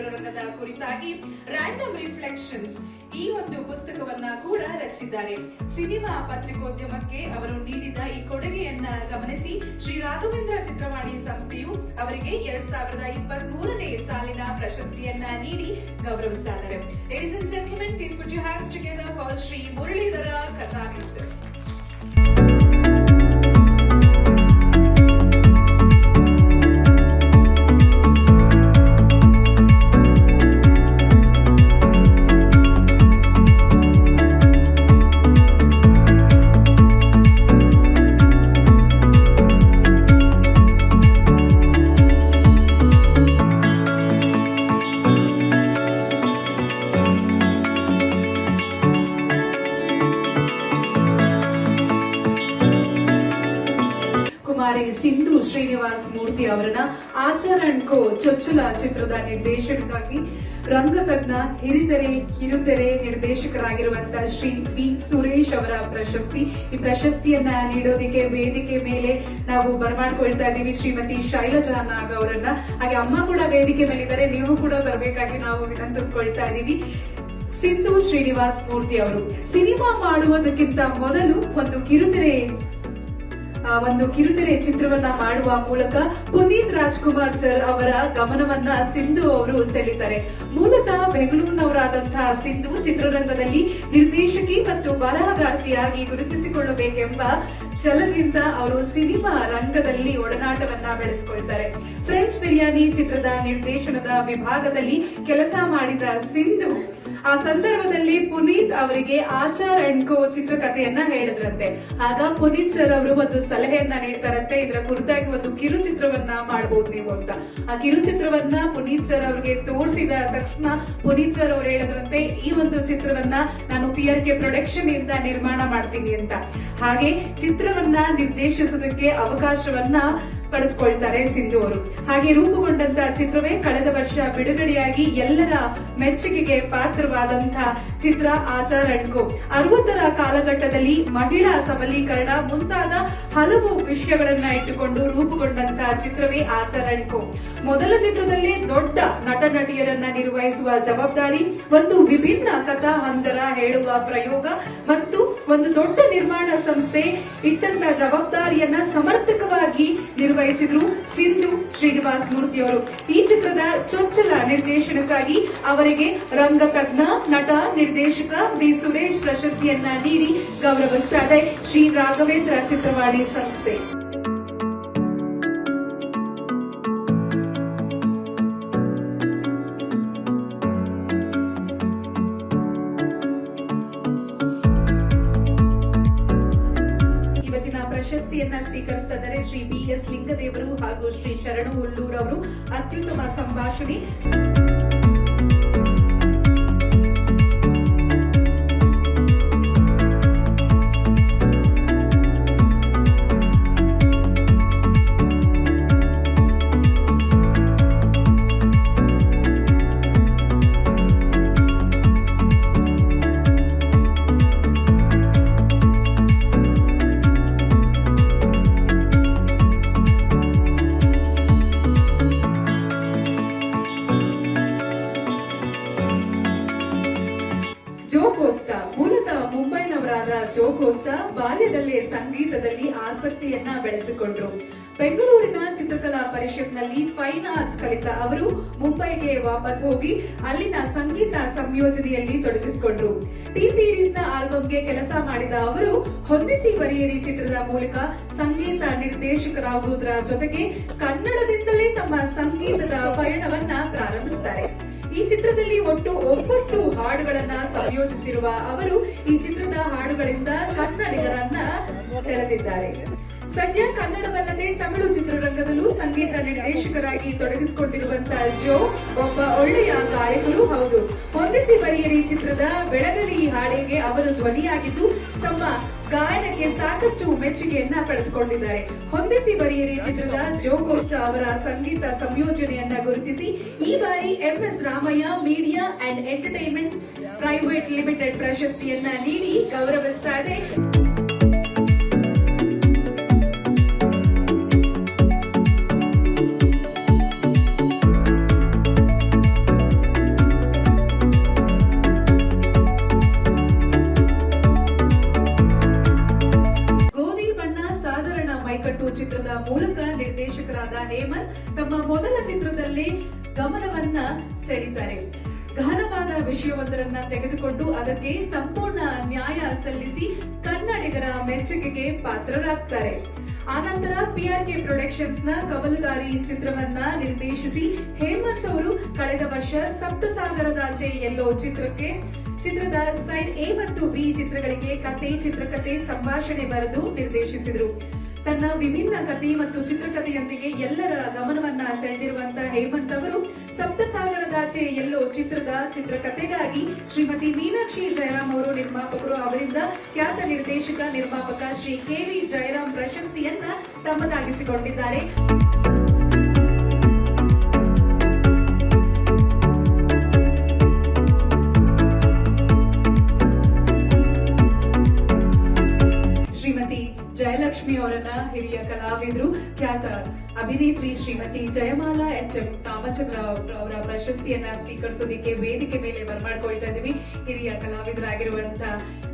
ಚಿತ್ರರಂಗದ ಕುರಿತಾಗಿ random reflections ಈ ಒಂದು ಪುಸ್ತಕವನ್ನ ಕೂಡ ರಚಿಸಿದ್ದಾರೆ. ಸಿನಿಮಾ ಪತ್ರಿಕೋದ್ಯಮಕ್ಕೆ ಅವರು ನೀಡಿದ ಈ ಕೊಡುಗೆಯನ್ನ ಗಮನಿಸಿ ಶ್ರೀ ರಾಘವೇಂದ್ರ ಚಿತ್ರವಾಣಿ ಸಂಸ್ಥೆಯು ಅವರಿಗೆ ಎರಡ್ ಸಾವಿರದ ಇಪ್ಪತ್ತ್ ಮೂರನೇ ಸಾಲಿನ ಪ್ರಶಸ್ತಿಯನ್ನ ನೀಡಿ ಗೌರವಿಸ್ತಾ ಇದ್ದಾರೆ. Ladies and gentlemen please put you hands together for Shri Muralidhara Khajani Kumari Sindhu Srinivas Murthy ಅವರನ್ನ ಆಚಾರ್ ಅಂಡ್ ಕೋ ಚೊಚ್ಚಲ ಚಿತ್ರದ ನಿರ್ದೇಶನಕ್ಕಾಗಿ ರಂಗತಜ್ಞ ಹಿರಿತೆರೆ, ಕಿರುತೆರೆ ನಿರ್ದೇಶಕರಾಗಿರುವಂತಹ ಶ್ರೀ ಬಿ ಸುರೇಶ್ ಅವರ ಪ್ರಶಸ್ತಿ. ಈ ಪ್ರಶಸ್ತಿಯನ್ನ ನೀಡೋದಿಕ್ಕೆ, ವೇದಿಕೆ ಮೇಲೆ ನಾವು ಬರಮಾಡ್ಕೊಳ್ತಾ ಇದ್ದೀವಿ ಶ್ರೀಮತಿ ಶೈಲಜಾ ನಾಗ್ ಅವರನ್ನ. ಹಾಗೆ ಅಮ್ಮ ಕೂಡ ವೇದಿಕೆ ಮೇಲಿದ್ದಾರೆ, ನೀವು ಕೂಡ ಬರಬೇಕಾಗಿ ನಾವು ವಿನಂತಿಸ್ಕೊಳ್ತಾ ಇದ್ದೀವಿ. ಸಿಂಧು ಶ್ರೀನಿವಾಸ್ ಮೂರ್ತಿ ಅವರು. ಸಿನಿಮಾ ಮಾಡುವುದಕ್ಕಿಂತ ಮೊದಲು ಒಂದು ಕಿರುತೆರೆ ಒಂದು ಕಿರುತೆರೆ ಚಿತ್ರವನ್ನ ಮಾಡುವ ಮೂಲಕ ಪುನೀತ್ ರಾಜ್ಕುಮಾರ್ ಸರ್ ಅವರ ಗಮನವನ್ನ ಸಿಂಧು ಅವರು ಸೆಳೀತಾರೆ. ಮೂಲತಃ ಬೆಂಗಳೂರಿನವರಾದಂತಹ ಸಿಂಧು ಚಿತ್ರರಂಗದಲ್ಲಿ ನಿರ್ದೇಶಕಿ ಮತ್ತು ಬರಹಗಾರ್ತಿಯಾಗಿ ಗುರುತಿಸಿಕೊಳ್ಳಬೇಕೆಂಬ ಛಲದಿಂದ ಅವರು ಸಿನಿಮಾ ರಂಗದಲ್ಲಿ ಒಡನಾಟವನ್ನ ಬೆಳೆಸಿಕೊಳ್ತಾರೆ. ಫ್ರೆಂಚ್ ಬಿರಿಯಾನಿ ಚಿತ್ರದ ನಿರ್ದೇಶನದ ವಿಭಾಗದಲ್ಲಿ ಕೆಲಸ ಮಾಡಿದ ಸಿಂಧು ಆ ಸಂದರ್ಭದಲ್ಲಿ ಪುನೀತ್ ಅವರಿಗೆ ಆಚಾರ್ ಅಂಡ್ ಚಿತ್ರಕಥೆಯನ್ನ ಹೇಳಿದ್ರಂತೆ. ಆಗ ಪುನೀತ್ ಸರ್ ಅವರು ಒಂದು ಸಲಹೆಯನ್ನ ನೀಡ್ತಾರಂತೆ. ಇದರ ಕುರಿತಾಗಿ ಒಂದು ಕಿರುಚಿತ್ರವನ್ನ ಮಾಡಬಹುದು ನೀವು ಅಂತ. ಆ ಕಿರುಚಿತ್ರವನ್ನ ಪುನೀತ್ ಸರ್ ಅವರಿಗೆ ತೋರಿಸಿದ ತಕ್ಷಣ ಪುನೀತ್ ಸರ್ ಅವರು ಹೇಳಿದ್ರಂತೆ, ಈ ಒಂದು ಚಿತ್ರವನ್ನ ನಾನು ಪಿ ಆರ್ ಕೆ ಪ್ರೊಡಕ್ಷನ್ ಇಂದ ನಿರ್ಮಾಣ ಮಾಡ್ತೀನಿ ಅಂತ. ಹಾಗೆ ಚಿತ್ರವನ್ನ ನಿರ್ದೇಶಿಸೋದಕ್ಕೆ ಅವಕಾಶವನ್ನ ಪಡೆದುಕೊಳ್ತಾರೆ ಸಿಂಧು ಅವರು ಹಾಗೆ ರೂಪುಗೊಂಡಂತಹ ಚಿತ್ರವೇ ಕಳೆದ ವರ್ಷ ಬಿಡುಗಡೆಯಾಗಿ ಎಲ್ಲರ ಮೆಚ್ಚುಗೆಗೆ ಪಾತ್ರವಾದಂತಹ ಚಿತ್ರ ಆಚಾರ್ ಅಂಡ್ ಕೋ ಅರವತ್ತರ ಕಾಲಘಟ್ಟದಲ್ಲಿ ಮಹಿಳಾ ಸಬಲೀಕರಣ ಮುಂತಾದ ಹಲವು ವಿಷಯಗಳನ್ನ ಇಟ್ಟುಕೊಂಡು ರೂಪುಗೊಂಡಂತಹ ಚಿತ್ರವೇ ಆಚಾರ್ ಅಂಡ್ ಕೋ ಮೊದಲ ಚಿತ್ರದಲ್ಲಿ ದೊಡ್ಡ ನಟ ನಟಿಯರನ್ನ ನಿರ್ವಹಿಸುವ ಜವಾಬ್ದಾರಿ, ಒಂದು ವಿಭಿನ್ನ ಕಥಾ ಹಂತರ ಹೇಳುವ ಪ್ರಯೋಗ ಮತ್ತು ಒಂದು ದೊಡ್ಡ ನಿರ್ಮಾಣ ಸಂಸ್ಥೆ ಇಟ್ಟಂತ ಜವಾಬ್ದಾರಿಯನ್ನ ಸಮರ್ಥಕವಾಗಿ ನಿರ್ವಹಿಸಿದ್ರು ಸಿಂಧು ಶ್ರೀನಿವಾಸ್ ಮೂರ್ತಿಯವರು. ಈ ಚಿತ್ರದ ಚೊಚ್ಚಲ ನಿರ್ದೇಶನಕ್ಕಾಗಿ ಅವರಿಗೆ ರಂಗತಜ್ಞ, ನಟ, ನಿರ್ದೇಶಕ ಬಿ ಸುರೇಶ್ ಪ್ರಶಸ್ತಿಯನ್ನ ನೀಡಿ ಗೌರವಿಸ್ತಾ ಶ್ರೀ ರಾಘವೇಂದ್ರ ಚಿತ್ರವಾಣಿ ಸಂಸ್ಥೆ. ಪ್ರಶಸ್ತಿಯನ್ನ ಸ್ವೀಕರಿಸ್ತಾ ಶ್ರೀ ಬಿ ಎಸ್ ಲಿಂಗದೇವರು ಹಾಗೂ ಶ್ರೀ ಶರಣು ಹುಲ್ಲೂರ್ ಅವರು ಅತ್ಯುತ್ತಮ ಸಂಭಾಷಣೆ. ಸಂಗೀತದಲ್ಲಿ ಆಸಕ್ತಿಯನ್ನ ಬೆಳೆಸಿಕೊಂಡ್ರು. ಬೆಂಗಳೂರಿನ ಚಿತ್ರಕಲಾ ಪರಿಷತ್ನಲ್ಲಿ ಫೈನ್ ಆರ್ಟ್ಸ್ ಕಲಿತ ಅವರು ಮುಂಬೈಗೆ ವಾಪಸ್ ಹೋಗಿ ಅಲ್ಲಿನ ಸಂಗೀತ ಸಂಯೋಜನೆಯಲ್ಲಿ ತೊಡಗಿಸಿಕೊಂಡ್ರು. ಟಿ ಸೀರೀಸ್ನ ಆಲ್ಬಂಗೆ ಕೆಲಸ ಮಾಡಿದ ಅವರು ಹೊಂದಿಸಿ ಬರೆಯಿರಿ ಚಿತ್ರದ ಮೂಲಕ ಸಂಗೀತ ನಿರ್ದೇಶಕರಾಗುವುದರ ಜೊತೆಗೆ ಕನ್ನಡದಿಂದಲೇ ತಮ್ಮ ಸಂಗೀತದ ಪಯಣವನ್ನ ಪ್ರಾರಂಭಿಸುತ್ತಾರೆ ಈ ಚಿತ್ರದಲ್ಲಿ ಒಟ್ಟು ಒಂಬತ್ತು ಹಾಡುಗಳನ್ನ ಸಂಯೋಜಿಸಿರುವ ಅವರು ಈ ಚಿತ್ರದ ಹಾಡುಗಳಿಂದ ಕನ್ನಡಿಗರನ್ನ ಸೆಳೆದಿದ್ದಾರೆ ಸದ್ಯ ಕನ್ನಡವಲ್ಲದೆ ತಮಿಳು ಚಿತ್ರರಂಗದಲ್ಲೂ ಸಂಗೀತ ನಿರ್ದೇಶಕರಾಗಿ ತೊಡಗಿಸಿಕೊಂಡಿರುವಂತಹ ಜೋ, ಒಬ್ಬ ಒಳ್ಳೆಯ ಗಾಯಕರು ಹೌದು. ಹೊಂದಿಸಿ ಬರೆಯಲಿ ಚಿತ್ರದ ಬೆಳಗಲಿ ಹಾಡಿಗೆ ಅವರು ಧ್ವನಿಯಾಗಿದ್ದು, ತಮ್ಮ ಗಾಯನಕ್ಕೆ ಸಾಕಷ್ಟು ಮೆಚ್ಚುಗೆಯನ್ನ ಪಡೆದುಕೊಂಡಿದ್ದಾರೆ. ಹೊಂದಿಸಿ ಬರೆಯರಿ ಚಿತ್ರದ ಜೋ ಕೋಸ್ಟಾ ಅವರ ಸಂಗೀತ ಸಂಯೋಜನೆಯನ್ನ ಗುರುತಿಸಿ, ಈ ಬಾರಿ M S Ramaiah media and entertainment private limited ಪ್ರಶಸ್ತಿಯನ್ನ ನೀಡಿ ಗೌರವಿಸ್ತಾ ಇದೆ. ಚಿತ್ರದ ಮೂಲಕ ನಿರ್ದೇಶಕರಾದ ಹೇಮಂತ್ ತಮ್ಮ ಮೊದಲ ಚಿತ್ರದಲ್ಲಿ ಗಮನವನ್ನ ಸೆಳೀತಾರೆ ಗಹನವಾದ ವಿಷಯವೊಂದರನ್ನ ತೆಗೆದುಕೊಂಡು ಅದಕ್ಕೆ ಸಂಪೂರ್ಣ ನ್ಯಾಯ ಸಲ್ಲಿಸಿ ಕನ್ನಡಿಗರ ಮೆಚ್ಚುಗೆಗೆ ಪಾತ್ರರಾಗ್ತಾರೆ. ಆನಂತರ ಪಿಆರ್ಕೆ ಪ್ರೊಡಕ್ಷನ್ಸ್ನ ಕವಲುದಾರಿ ಚಿತ್ರವನ್ನ ನಿರ್ದೇಶಿಸಿ ಹೇಮಂತ್ ಅವರು ಕಳೆದ ವರ್ಷ ಸಪ್ತಸಾಗರದಾಚೆ ಎಲ್ಲೋ ಚಿತ್ರಕ್ಕೆ, ಚಿತ್ರದ ಸೈಡ್ ಎ ಮತ್ತು ಬಿ ಚಿತ್ರಗಳಿಗೆ ಕತೆ ಚಿತ್ರಕಥೆ ಸಂಭಾಷಣೆ ಬರೆದು ನಿರ್ದೇಶಿಸಿದರು. ತನ್ನ ವಿಭಿನ್ನ ಕಥೆ ಮತ್ತು ಚಿತ್ರಕಥೆಯೊಂದಿಗೆ ಎಲ್ಲರ ಗಮನವನ್ನ ಸೆಳೆದಿರುವಂತ ಹೇಮಂತ್ ಅವರು ಸಪ್ತಸಾಗರದಾಚೆ ಎಲ್ಲೋ ಚಿತ್ರದ ಚಿತ್ರಕಥೆಗಾಗಿ ಶ್ರೀಮತಿ ಮೀನಾಕ್ಷಿ ಜಯರಾಮ್ ಅವರು ನಿರ್ಮಾಪಕರು ಅವರಿಂದ ಖ್ಯಾತ ನಿರ್ದೇಶಕ ನಿರ್ಮಾಪಕ ಶ್ರೀ ಕೆವಿ ಜಯರಾಮ್ ಪ್ರಶಸ್ತಿಯನ್ನ ತಮ್ಮದಾಗಿಸಿಕೊಂಡಿದ್ದಾರೆ. ಜಯಲಕ್ಷ್ಮಿ ಅವರನ್ನ ಹಿರಿಯ ಕಲಾವಿದರು ಖ್ಯಾತ ಅಭಿನೇತ್ರಿ ಶ್ರೀಮತಿ ಜಯಮಾಲಾ ಎಚ್ ಎಂ ರಾಮಚಂದ್ರ ಅವರ ಪ್ರಶಸ್ತಿಯನ್ನ ಸ್ವೀಕರಿಸೋದಿಕ್ಕೆ ವೇದಿಕೆ ಮೇಲೆ ಬರ್ಮಾಡ್ಕೊಳ್ತಾ ಇದೀವಿ ಹಿರಿಯ ಕಲಾವಿದರಾಗಿರುವಂತ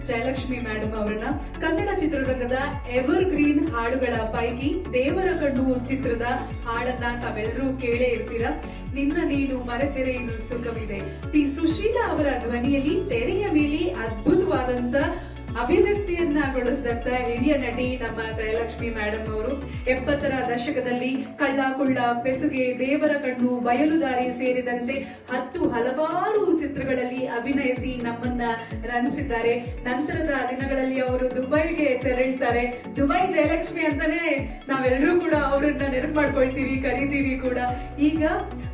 ಜಯಲಕ್ಷ್ಮಿ ಮೇಡಮ್ ಅವರನ್ನ. ಕನ್ನಡ ಚಿತ್ರರಂಗದ ಎವರ್ ಗ್ರೀನ್ ಹಾಡುಗಳ ಪೈಕಿ ದೇವರ ಕಣ್ಣು ಚಿತ್ರದ ಹಾಡನ್ನ ತಾವೆಲ್ಲರೂ ಕೇಳೇ ಇರ್ತೀರಾ? ನಿನ್ನ ನೀನು ಮರೆತೆರೆ ಇನ್ನು ಸುಖವಿದೆ. ಪಿ ಸುಶೀಲಾ ಅವರ ಧ್ವನಿಯಲ್ಲಿ ತೆರೆಯ ಮೇಲೆ ಅದ್ಭುತವಾದಂತ ಅಭಿವ್ಯಕ್ತಿಯನ್ನ ಗೊಳಿಸಿದಂತ ಹಿರಿಯ ನಟಿ ನಮ್ಮ ಜಯಲಕ್ಷ್ಮಿ ಮೇಡಮ್ ಅವರು, ಎಪ್ಪತ್ತರ ದಶಕದಲ್ಲಿ ಕಳ್ಳ ಕುಳ್ಳ ಬೆಸುಗೆ, ದೇವರ ಕಣ್ಣು ಬಯಲುದಾರಿ ಸೇರಿದಂತೆ ಹತ್ತು ಹಲವಾರು ಚಿತ್ರಗಳಲ್ಲಿ ಅಭಿನಯಿಸಿ ನಮ್ಮನ್ನ ರಂಜಿಸಿದ್ದಾರೆ. ನಂತರದ ದಿನಗಳಲ್ಲಿ ಅವರು ದುಬೈಗೆ ತೆರಳುತ್ತಾರೆ ದುಬೈ ಜಯಲಕ್ಷ್ಮಿ ಅಂತಾನೆ ನಾವೆಲ್ಲರೂ ಕೂಡ ಅವರನ್ನ ನೆನಪು ಮಾಡ್ಕೊಳ್ತೀವಿ, ಕರಿತೀವಿ ಕೂಡ. ಈಗ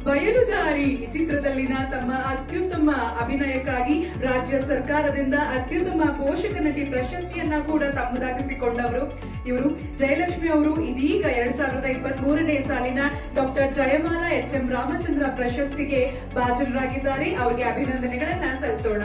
ಬಯಲುದಾರಿ ಚಿತ್ರದಲ್ಲಿನ ತಮ್ಮ ಅತ್ಯುತ್ತಮ ಅಭಿನಯಕ್ಕಾಗಿ ರಾಜ್ಯ ಸರ್ಕಾರದಿಂದ ಅತ್ಯುತ್ತಮ ಪೋಷಕ ನಟಿ ಪ್ರಶಸ್ತಿಯನ್ನ ಕೂಡ ತಮ್ಮದಾಗಿಸಿಕೊಂಡವರು. ಇವರು ಜಯಲಕ್ಷ್ಮಿ ಅವರು ಇದೀಗ ಎರಡ್ ಸಾವಿರದ ಇಪ್ಪತ್ತ್ ಮೂರನೇ ಸಾಲಿನ doctor Jayamala H M Ramachandra ಪ್ರಶಸ್ತಿಗೆ ಭಾಜನರಾಗಿದ್ದಾರೆ. ಅವರಿಗೆ ಅಭಿನಂದನೆಗಳನ್ನ ಸಲ್ಲಿಸೋಣ.